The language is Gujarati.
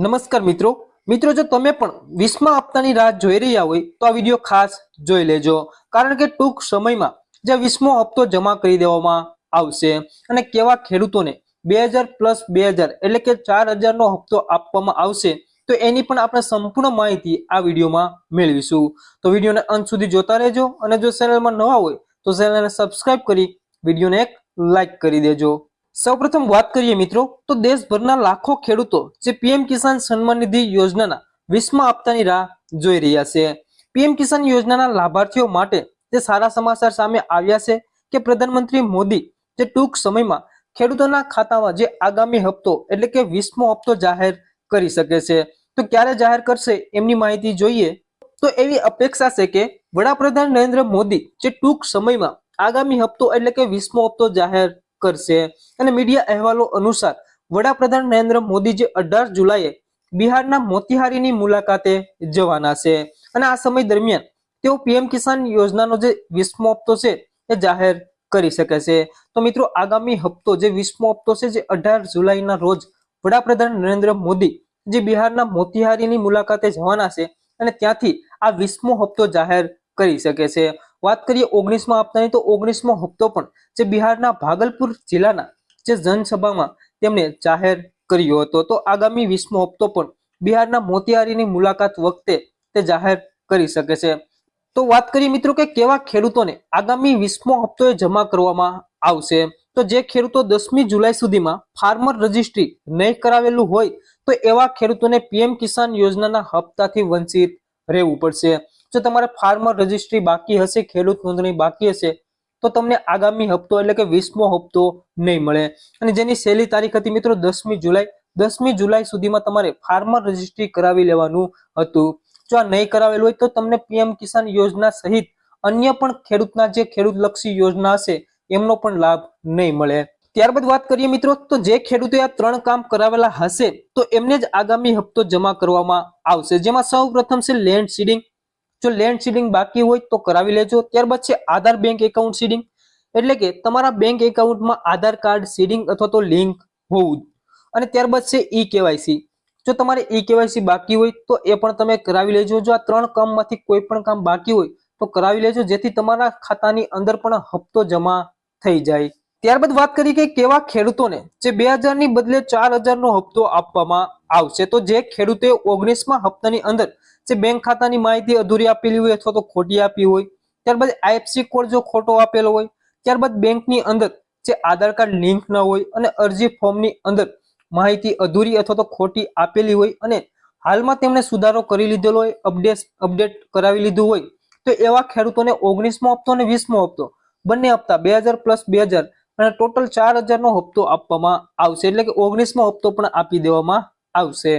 નમસ્કાર મિત્રો. મિત્રો, જો તમે પણ વીસમા હપ્તાની રાહ જોઈ રહ્યા હોય, તો આ વીડિયો ખાસ જોઈ લેજો. કારણ કે ટૂંક સમયમાં જે વીસમો હપ્તો જમા કરી દેવામાં આવશે અને કેવા ખેડૂતોને બે હજાર પ્લસ બે હજાર એટલે કે ચાર હજારનો હપ્તો આપવામાં આવશે, તો એની પણ આપણે સંપૂર્ણ માહિતી આ વિડીયોમાં મેળવીશું. તો વિડીયોને અંત સુધી જોતા રહેજો અને જો ચેનલમાં નવા હોય, તો ચેનલને સબસ્ક્રાઇબ કરી વિડીયોને એક લાઈક કરી દેજો. સૌપ્રથમ વાત કરીએ મિત્રો, તો દેશભરના લાખો ખેડૂતો જે પીએમ કિસાન સન્માન નિધિ યોજનાના વીસમા હપ્તાની રાહ જોઈ રહ્યા છે. પીએમ કિસાન યોજનાના લાભાર્થીઓ માટે જે સારા સમાચાર સામે આવ્યા છે કે પ્રધાનમંત્રી મોદી જે ટૂંક સમયમાં ખેડૂતોના ખાતામાં જે આગામી હપ્તો એટલે કે વીસમો હપ્તો જાહેર કરી શકે છે. તો ક્યારે જાહેર કરશે એમની માહિતી જોઈએ? તો એવી અપેક્ષા છે કે વડાપ્રધાન નરેન્દ્ર મોદી જે ટૂંક સમયમાં આગામી હપ્તો એટલે કે વીસમો હપ્તો જાહેર કરશે. અને મીડિયા અહેવાલો અનુસાર, વડાપ્રધાન નરેન્દ્ર મોદી જે અઢાર જુલાઈએ બિહારના મોતિહારીની મુલાકાતે જવાના છે. અને આ સમય દરમિયાન, તેઓ પીએમ કિસાન યોજનાનો જે વીસમો હપ્તો છે, એ જાહેર કરી શકે છે. તો મિત્રો, આગામી હપ્તો જે વીસમો હપ્તો છે, જે અઢાર જુલાઈના રોજ વડાપ્રધાન નરેન્દ્ર મોદી જે બિહારના મોતિહારીની મુલાકાતે જવાના છે, અને ત્યાંથી આ વીસમો હપ્તો જાહેર કરી શકે છે. વાત કરીએ ઓગણીસમાં હપ્તાની તો ઓગણીસમો હપ્તો પણ જે બિહારના ભાગલપુર જિલ્લાના જે જનસભામાં તેમણે જાહેર કર્યો હતો. તો આગામી વીસમો હપ્તો પણ બિહારના મોતિહારીની મુલાકાત વખતે તે જાહેર કરી શકે છે. તો વાત કરીએ મિત્રો કે કેવા ખેડૂતોને આગામી વીસમો હપ્તો જમા કરવામાં આવશે? તો જે ખેડૂતો દસમી જુલાઈ સુધીમાં ફાર્મર રજિસ્ટ્રી નહીં કરાવેલું હોય, તો એવા ખેડૂતોને પીએમ કિસાન યોજનાના હપ્તાથી વંચિત રહેવું પડશે. જો તમારે ફાર્મર રજિસ્ટ્રી બાકી હશે, ખેડૂત નોંધણી બાકી હશે, તો તમને આગામી હપ્તો એટલે કે વીસમો હપ્તો નહીં મળે. અને જેની છેલ્લી તારીખ હતી મિત્રો દસમી જુલાઈ દસમી જુલાઈ સુધીમાં તમારે ફાર્મર રજિસ્ટ્રી કરાવી લેવાનું હતું. જો આ નહીં કરાવેલું હોય તો તમને પીએમ કિસાન યોજના સહિત અન્ય પણ ખેડૂતના જે ખેડૂત લક્ષી યોજના હશે, એમનો પણ લાભ નહીં મળે. ત્યારબાદ વાત કરીએ મિત્રો, તો જે ખેડૂતોએ આ ત્રણ કામ કરાવેલા હશે, તો એમને જ આગામી હપ્તો જમા કરવામાં આવશે, જેમાં સૌ પ્રથમ છે લેન્ડ સીડિંગ જો લેન્ડ સીડિંગ બાકી હોય તો કરાવી લેજો. ત્યારબાદ છે આધાર બેંક એકાઉન્ટ સીડિંગ એટલે કે તમારા બેંક એકાઉન્ટમાં આધાર કાર્ડ સીડિંગ અથવા તો લિંક હોવું અને ત્યારબાદ છે ઈ કેવાયસી જો તમારે ઈ કેવાયસી બાકી હોય તો એ પણ તમે કરાવી લેજો. જો આ ત્રણ કામમાંથી કોઈ પણ કામ બાકી હોય તો કરાવી લેજો. જેથી તમારા ખાતાની અંદર પણ હપ્તો જમા થઈ જાય. ત્યારબાદ વાત કરી કે કેવા ખેડૂતોને જે બે હજારની બદલે ચાર હજારનો હપ્તો આપવામાં આવશે. તો જે ખેડૂતે ઓગણીસમાં હપ્તાની અંદર જે બેંક ખાતાની માહિતી અધૂરી આપેલી હોય અથવા તો ખોટી આપી હોય, ત્યારબાદ આઈએફસી કોડ જો ખોટો આપેલો હોય, ત્યારબાદ બેંકની અંદર જે આધાર કાર્ડ લિંક ન હોય અને અરજી ફોર્મની અંદર માહિતી અધૂરી અથવા તો ખોટી આપેલી હોય અને હાલમાં તેમણે સુધારો કરી લીધેલો હોય અપડેટ અપડેટ કરાવી લીધું હોય, તો એવા ખેડૂતોને ઓગણીસમો હપ્તો અને વીસમો હપ્તો બંને હપ્તા બે હજાર પ્લસ બે હજાર અને ટોટલ ચાર હજારનો હપ્તો આપવામાં આવશે. એટલે કે ઓગણીસમો હપ્તો પણ આપી દેવામાં આવશે.